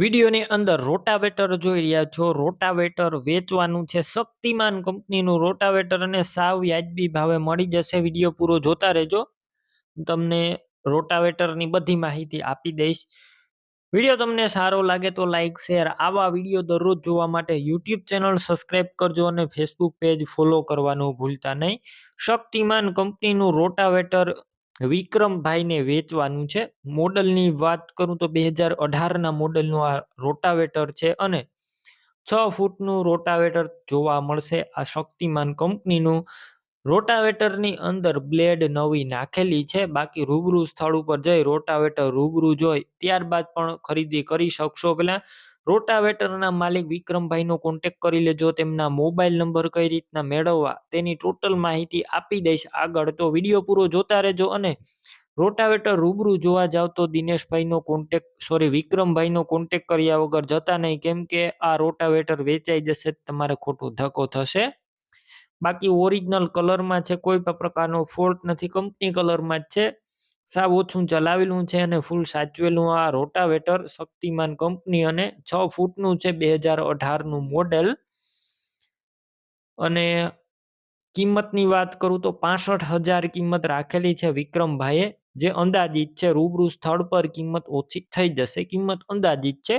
વિડીયોની અંદર રોટાવેટર જોઈ રહ્યા છો. રોટાવેટર વેચવાનું છે શક્તિમાન કંપનીનું. રોટાવેટર અને સાવ વ્યાજબી ભાવે મળી જશે. વીડિયો પૂરો જોતા રહેજો. તમને રોટાવેટરની બધી માહિતી આપી દઈશ. વીડિયો તમને સારો લાગે તો લાઇક શેર, આવા વીડિયો દરરોજ જોવા માટે યુટ્યુબ ચેનલ સબસ્ક્રાઇબ કરજો અને ફેસબુક પેજ ફોલો કરવાનું ભૂલતા નહીં. શક્તિમાન કંપનીનું રોટાવેટર વિક્રમભાઈને વેચવાનું છે. મોડલની વાત કરું તો બે હજાર અઢારના મોડલનું આ રોટાવેટર છે અને છ ફૂટનું રોટાવેટર જોવા મળશે. આ શક્તિમાન કંપનીનું રોટાવેટરની અંદર બ્લેડ નવી નાખેલી છે. બાકી રૂબરૂ સ્થળ ઉપર જઈ રોટાવેટર રૂબરૂ જોઈ ત્યારબાદ પણ ખરીદી કરી શકશો પહેલા. રોટાવેટરના માલિક વિક્રમભાઈનો કોન્ટેક કરી લેજો, તેમના મોબાઈલ નંબર કઈ રીતના મેળવવા તેની ટોટલ માહિતી આપી દઈશ આગળ. તો વીડિયો પૂરો જોતા રહેજો અને રોટાવેટર રૂબરૂ જોવા જાવ તો દિનેશભાઈનો કોન્ટેક સોરી વિક્રમભાઈનો કોન્ટેક કર્યા વગર જતા નહીં. કેમ કે આ રોટાવેટર વેચાઈ જશે, તમારે ખોટો ધક્કો થશે. બાકી ઓરિજિનલ કલરમાં છે, કોઈ પણ પ્રકારનો ફોલ્ટ નથી કંપની કલરમાં જ છે. સાવ ઓછું ચલાવેલું છે અને ફૂલ સાચવેલું આ રોટાવેટર શક્તિમાન કંપની અને છ ફૂટનું છે બે હજાર અઢારનું મોડેલ અને કિંમતની વાત કરું તો પાસઠ હજાર કિંમત રાખેલી છે વિક્રમભાઈએ, જે અંદાજિત છે રૂબરૂ સ્થળ પર કિંમત ઓછી થઈ જશે. કિંમત અંદાજિત છે.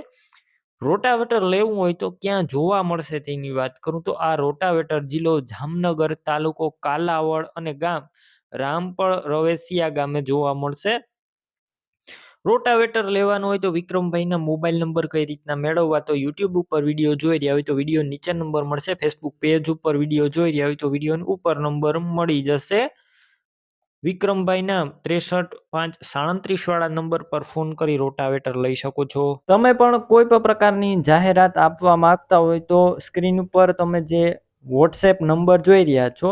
રોટાવેટર લેવું હોય તો ક્યાં જોવા મળશે તેની વાત કરું તો આ રોટાવેટર જિલ્લો જામનગર તાલુકો કાલાવડ અને ગામ રામપળ રવેસિયા ગામે જોવા મળશે. રોટાવેટર લેવાનું હોય તો વિક્રમભાઈના મોબાઈલ નંબર કઈ રીતના મેળવવા તો યુટ્યુબ ઉપર વીડિયો જોઈ રહ્યા હોય તો વીડિયો નીચે નંબર મળશે. ફેસબુક પેજ ઉપર વીડિયો જોઈ રહ્યા હોય તો વીડિયો ઉપર નંબર મળી જશે. વિક્રમભાઈના ત્રેસઠ પાંચ સાડત્રીસ વાળા નંબર પર ફોન કરી રોટાવેટર લઈ શકો છો. તમે પણ કોઈ પણ પ્રકારની જાહેરાત આપવા માંગતા હોય તો સ્ક્રીન ઉપર તમે જે વોટ્સએપ નંબર જોઈ રહ્યા છો